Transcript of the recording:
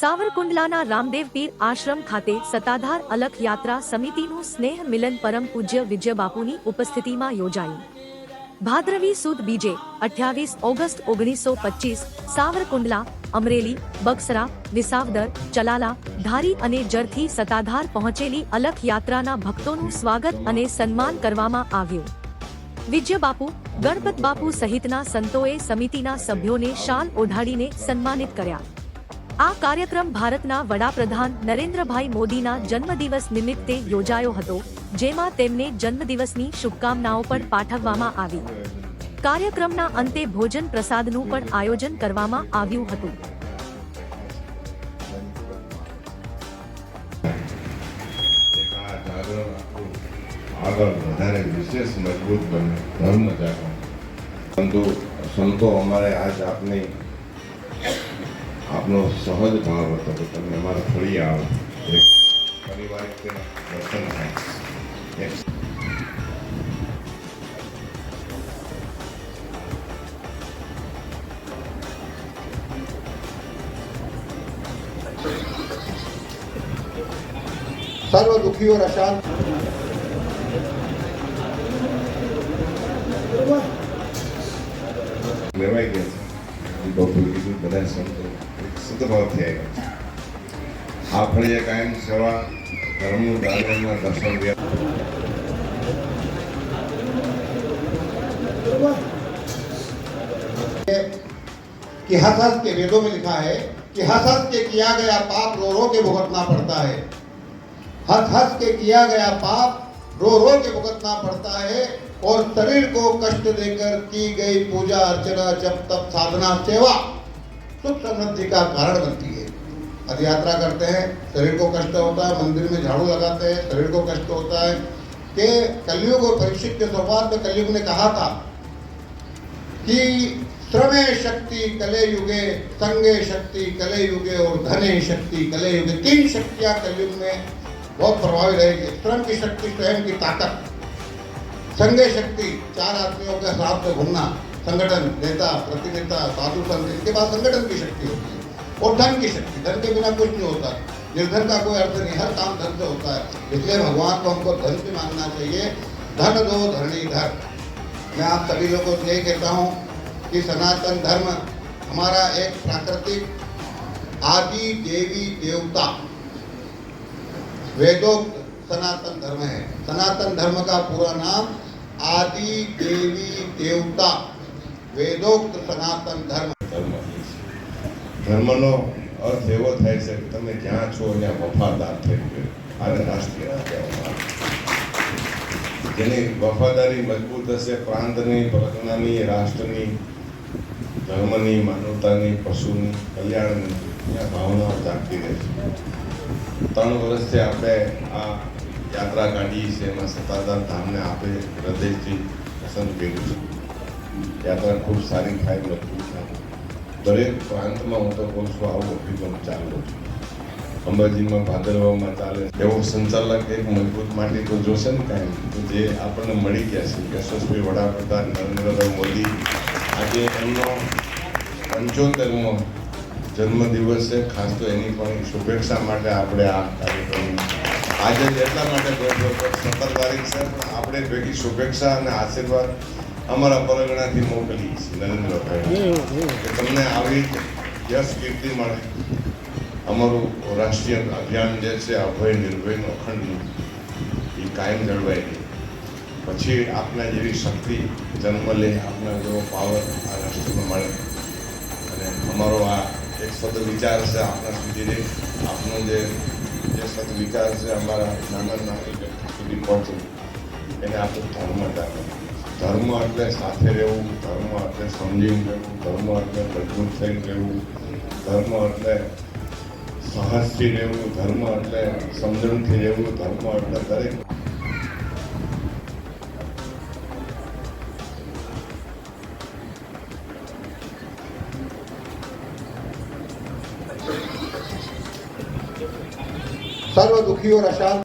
સાવરકુંડલાના રામદેવ પીર આશ્રમ ખાતે સત્તાધાર અલખ યાત્રા સમિતિનું સ્નેહ મિલન પરમ પૂજ્ય વિજય બાપુની ઉપસ્થિતિમાં યોજાયું. ભાદ્રવી સુદ બીજે, અઠ્યાવીસ ઓગસ્ટ ઓગણીસો પચીસ, સાવરકુંડલા, અમરેલી, બક્સરા, વિસાવદર, ચલાલા, ધારી અને જરથી સત્તાધાર પહોંચેલી અલખ યાત્રાના ભક્તોનું સ્વાગત અને સન્માન કરવામાં આવ્યું. વિજય બાપુ, ગણપત બાપુ સહિતના સંતોએ સમિતિના સભ્યોને શાલ ઓઢાડીને સન્માનિત કર્યા. આ કાર્યક્રમ ભારતના વડાપ્રધાન નરેન્દ્રભાઈ મોદીના જન્મદિવસ નિમિત્તે યોજાયો હતો, જેમાં તેમને જન્મદિવસની શુભકામનાઓ પણ પાઠવવામાં આવી. કાર્યક્રમના અંતે ભોજન પ્રસાદનું પણ આયોજન કરવામાં આવ્યું હતું. આગળ વધારે વિશેષ મજબૂત બને, ધર્મ જાગરણ પરંતુ સંતો અમારે આજ આપની આપનો સહજ ભાવ હતો કે તમે અમારા ફરી આવો. એક પરિવારિક દર્શન થાય. સર્વ દુઃખીઓ રશાંત લેવાઈ ગયા છે બધા સંતો. સદભાવથી આવ્યા છે આ ફળીએ કાયમ સેવા ધર્મનું દાદરના દર્શન રહ્યા कि हंस हंस के वेदों में लिखा है कि हंस हंस के किया गया पाप रो रो के भुगतना पड़ता है हंस हंस के किया गया पाप रो रो के भुगतना पड़ता है और शरीर को कष्ट देकर की गई पूजा अर्चना जब तब साधना सेवा सुख समृद्धि का कारण बनती है। पद यात्रा करते हैं, शरीर को कष्ट होता है, मंदिर में झाड़ू लगाते हैं, शरीर को कष्ट होता है। कि कलयुग और परीक्षित के संवाद में कलयुग ने कहा था कि श्रमे शक्ति कले युगे, संगे शक्ति कले युगे और धने शक्ति कले युगे, तीन शक्तियाँ कलयुग में बहुत प्रभावी रहेगी। श्रम की शक्ति, स्वयं की ताकत। संगे शक्ति, चार आदमियों के साथ में घूमना, संगठन, नेता प्रतिनेता साधु संत इनके पास संगठन की शक्ति होती है और धन की शक्ति। धन के बिना कुछ नहीं होता। निर्धन का कोई अर्थ नहीं, हर काम धन से होता है। इसलिए भगवान को हमको धन भी मांगना चाहिए। धन दो, धरणी धर मैं आप सभी लोगों से यही कहता हूँ कि सनातन धर्म हमारा एक प्राकृतिक आदि देवी देवता। वेदोक्त सनातन धर्म है। सनातन धर्म का पूरा नाम આદિ દેવી દેવતા વેદોક્ત સનાતન ધર્મ ધર્મ ધર્મનો અર્થ એવો થાય છે કે તમે જ્યાં છો ત્યાં વફાદાર થઈ ગયો. આને રાષ્ટ્રીય કહેવામાં જેની વફાદારી મજબૂત હશે, પ્રાંતની પ્રજ્ઞાની રાષ્ટ્રની, ધર્મની, માનવતાની, પશુની, કલ્યાણની, ત્યાં ભાવનાઓ જાગતી રહેશે ત્રણ વર્ષથી આપણે આ યાત્રા કાઢી છે, એમાં સત્તાધાર ધામને આપણે હૃદયથી પસંદ કર્યું છે. યાત્રા ખૂબ સારી થાય લખ્યું છે. દરેક પ્રાંતમાં હું તો કહું છું, આવું અભિગમ ચાલુ છે. અંબાજીમાં, ભાદરવામાં ચાલે એવો સંચાલક એક મજબૂત માટે તો જોશે ને કાંઈ? તો જે આપણને મળી ગયા છે, યશસ્વી વડાપ્રધાન નરેન્દ્રભાઈ મોદી, આજે એમનો પંચોતેરમો જન્મદિવસ છે. ખાસ તો એની પણ શુભેચ્છા માટે આપણે આ કાર્યક્રમ આજે એટલા માટે તારીખ છે. પણ આપણે ભેગી શુભેચ્છા અને આશીર્વાદ અમારા પરગણાથી મોકલી છે નરેન્દ્રભાઈ. કે તમને આવી યશ કીર્તિ મળે. અમારું રાષ્ટ્રીય અભિયાન જે છે અભય નિર્ભયનું અખંડનું એ કાયમ જળવાઈ રહે. પછી આપના જેવી શક્તિ જન્મ લે આપના જેવો પાવર આ રાષ્ટ્રમાં મળે. અને અમારો આ એક સદ વિચાર છે આપના સુધીને આપનો જે વિચાર છે અમારા નાના નાના સુધી પહોંચે. એને આપણે ધર્મ જાણવું ધર્મ એટલે સાથે રહેવું, ધર્મ એટલે સમજીને રહેવું, ધર્મ એટલે મજબૂત થઈને રહેવું, ધર્મ એટલે સાહસથી રહેવું, ધર્મ એટલે સમજણથી રહેવું, ધર્મ એટલે દરેક સર્વ દુઃખીઓના શાંત